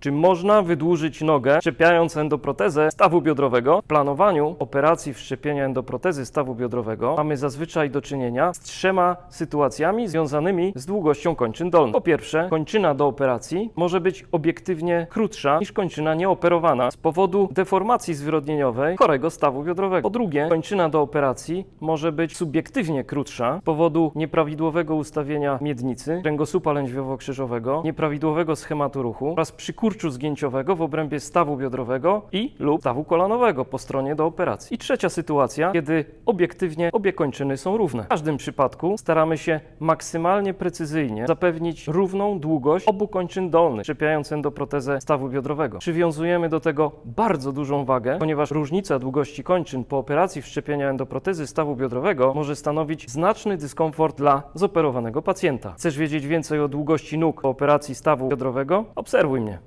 Czy można wydłużyć nogę szczepiając endoprotezę stawu biodrowego? W planowaniu operacji wszczepienia endoprotezy stawu biodrowego mamy zazwyczaj do czynienia z trzema sytuacjami związanymi z długością kończyn dolnych. Po pierwsze, kończyna do operacji może być obiektywnie krótsza niż kończyna nieoperowana z powodu deformacji zwyrodnieniowej chorego stawu biodrowego. Po drugie, kończyna do operacji może być subiektywnie krótsza z powodu nieprawidłowego ustawienia miednicy, kręgosłupa lędźwiowo-krzyżowego, nieprawidłowego schematu ruchu oraz przykurczu zgięciowego w obrębie stawu biodrowego i lub stawu kolanowego po stronie do operacji. I trzecia sytuacja, kiedy obiektywnie obie kończyny są równe. W każdym przypadku staramy się maksymalnie precyzyjnie zapewnić równą długość obu kończyn dolnych, szczepiając endoprotezę stawu biodrowego. Przywiązujemy do tego bardzo dużą wagę, ponieważ różnica długości kończyn po operacji wszczepienia endoprotezy stawu biodrowego może stanowić znaczny dyskomfort dla zoperowanego pacjenta. Chcesz wiedzieć więcej o długości nóg po operacji stawu biodrowego? Obserwuj mnie.